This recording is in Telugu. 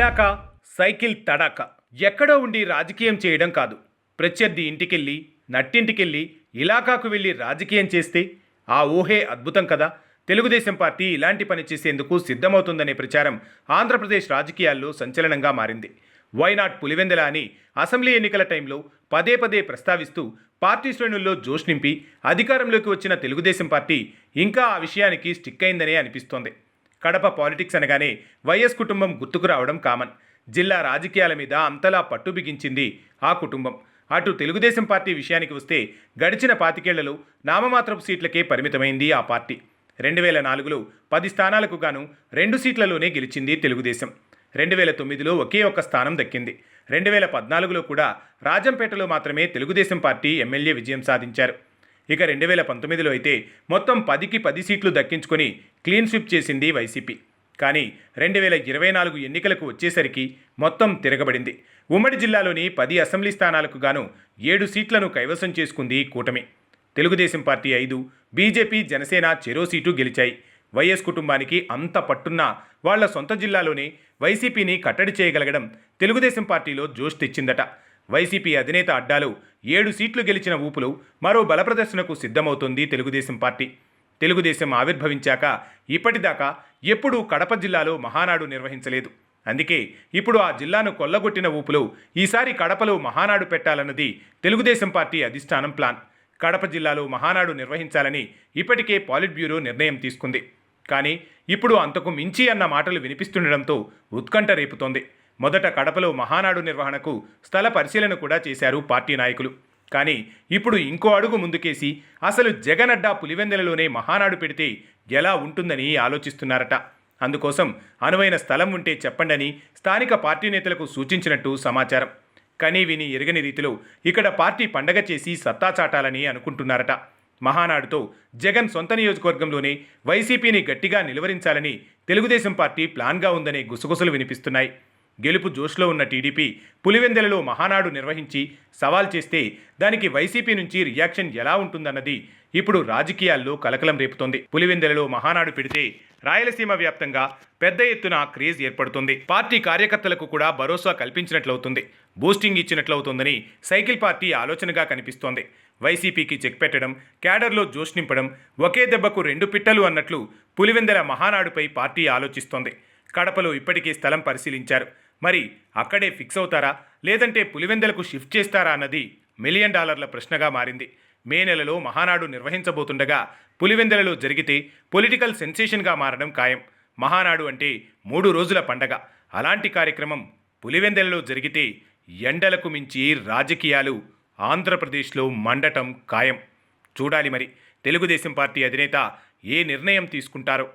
ఇలాక సైకిల్ తడాక. ఎక్కడో ఉండి రాజకీయం చేయడం కాదు. ప్రత్యర్థి ఇంటికెళ్ళి నట్టింటికెళ్ళి ఇలాకాకు వెళ్ళి రాజకీయం చేస్తే ఆ ఊహే అద్భుతం కదా. తెలుగుదేశం పార్టీ ఇలాంటి పని చేసేందుకు సిద్ధమవుతుందనే ప్రచారం ఆంధ్రప్రదేశ్ రాజకీయాల్లో సంచలనంగా మారింది. వైనాట్ పులివెందల అని అసెంబ్లీ ఎన్నికల టైంలో పదే పదే ప్రస్తావిస్తూ పార్టీ శ్రేణుల్లో జోష్ నింపి అధికారంలోకి వచ్చిన తెలుగుదేశం పార్టీ ఇంకా ఆ విషయానికి స్టిక్ అయిందనే అనిపిస్తోంది. కడప పాలిటిక్స్ అనగానే వైఎస్ కుటుంబం గుర్తుకు రావడం కామన్. జిల్లా రాజకీయాల మీద అంతలా పట్టు బిగించింది ఆ కుటుంబం. అటు తెలుగుదేశం పార్టీ విషయానికి వస్తే గడిచిన పాతికేళ్ళలో నామమాత్రపు సీట్లకే పరిమితమైంది ఆ పార్టీ. రెండు వేల నాలుగులో పది స్థానాలకు గాను రెండు సీట్లలోనే గెలిచింది తెలుగుదేశం. రెండు వేల తొమ్మిదిలో ఒకే ఒక్క స్థానం దక్కింది. రెండు వేల పద్నాలుగులో కూడా రాజంపేటలో మాత్రమే తెలుగుదేశం పార్టీ ఎమ్మెల్యే విజయం సాధించారు. ఇక రెండు వేల పంతొమ్మిదిలో అయితే మొత్తం పదికి పది సీట్లు దక్కించుకొని క్లీన్ స్విప్ చేసింది వైసీపీ. కానీ రెండు వేల ఇరవై నాలుగు ఎన్నికలకు వచ్చేసరికి మొత్తం తిరగబడింది. ఉమ్మడి జిల్లాలోని పది అసెంబ్లీ స్థానాలకు గాను ఏడు సీట్లను కైవసం చేసుకుంది కూటమి. తెలుగుదేశం పార్టీ ఐదు బీజేపీ జనసేన చెరో సీటు గెలిచాయి. వైఎస్ కుటుంబానికి అంత పట్టున్న వాళ్ళ సొంత జిల్లాలోనే వైసీపీని కట్టడి చేయగలగడం తెలుగుదేశం పార్టీలో జోష్ తెచ్చిందట. వైసీపీ అధినేత అడ్డాలు ఏడు సీట్లు గెలిచిన ఊపులు మరో బలప్రదర్శనకు సిద్ధమవుతోంది తెలుగుదేశం పార్టీ. తెలుగుదేశం ఆవిర్భవించాక ఇప్పటిదాకా ఎప్పుడూ కడప జిల్లాలో మహానాడు నిర్వహించలేదు. అందుకే ఇప్పుడు ఆ జిల్లాను కొల్లగొట్టిన ఊపులో ఈసారి కడపలో మహానాడు పెట్టాలన్నది తెలుగుదేశం పార్టీ అధిష్టానం ప్లాన్. కడప జిల్లాలో మహానాడు నిర్వహించాలని ఇప్పటికే పాలిట్ బ్యూరో నిర్ణయం తీసుకుంది. కానీ ఇప్పుడు అంతకు మించి అన్న మాటలు వినిపిస్తుండడంతో ఉత్కంఠ రేపుతోంది. మొదట కడపలో మహానాడు నిర్వహణకు స్థల పరిశీలన కూడా చేశారు పార్టీ నాయకులు. కానీ ఇప్పుడు ఇంకో అడుగు ముందుకేసి అసలు జగనడ్డా పులివెందెలలోనే మహానాడు పెడితే ఎలా ఉంటుందని ఆలోచిస్తున్నారట. అందుకోసం అనువైన స్థలం ఉంటే చెప్పండని స్థానిక పార్టీ నేతలకు సూచించినట్టు సమాచారం. కనీ విని ఎరగని రీతిలో ఇక్కడ పార్టీ పండగ చేసి సత్తా చాటాలని అనుకుంటున్నారట. మహానాడుతో జగన్ సొంత నియోజకవర్గంలోనే వైసీపీని గట్టిగా నిలువరించాలని తెలుగుదేశం పార్టీ ప్లాన్గా ఉందనే గుసగుసలు వినిపిస్తున్నాయి. గెలుపు జోష్లో ఉన్న టీడీపీ పులివెందెలలో మహానాడు నిర్వహించి సవాల్ చేస్తే దానికి వైసీపీ నుంచి రియాక్షన్ ఎలా ఉంటుందన్నది ఇప్పుడు రాజకీయాల్లో కలకలం రేపుతోంది. పులివెందెలలో మహానాడు పెడితే రాయలసీమ వ్యాప్తంగా పెద్ద ఎత్తున క్రేజ్ ఏర్పడుతుంది. పార్టీ కార్యకర్తలకు కూడా భరోసా కల్పించినట్లవుతుంది. బూస్టింగ్ ఇచ్చినట్లవుతుందని సైకిల్ పార్టీ ఆలోచనగా కనిపిస్తోంది. వైసీపీకి చెక్ పెట్టడం క్యాడర్లో జోష్ నింపడం ఒకే దెబ్బకు రెండు పిట్టలు అన్నట్లు పులివెందెల మహానాడుపై పార్టీ ఆలోచిస్తోంది. కడపలో ఇప్పటికే స్థలం పరిశీలించారు. మరి అక్కడే ఫిక్స్ అవుతారా? లేదంటే పులివెందలకు షిఫ్ట్ చేస్తారా అన్నది మిలియన్ డాలర్ల ప్రశ్నగా మారింది. మే నెలలో మహానాడు నిర్వహించబోతుండగా పులివెందలలో జరిగితే పొలిటికల్ సెన్సేషన్గా మారడం ఖాయం. మహానాడు అంటే మూడు రోజుల పండగ. అలాంటి కార్యక్రమం పులివెందలలో జరిగితే ఎండలకు మించి రాజకీయాలు ఆంధ్రప్రదేశ్లో మండటం ఖాయం. చూడాలి మరి. తెలుగుదేశం పార్టీ అధినేత ఏ నిర్ణయం తీసుకుంటారో?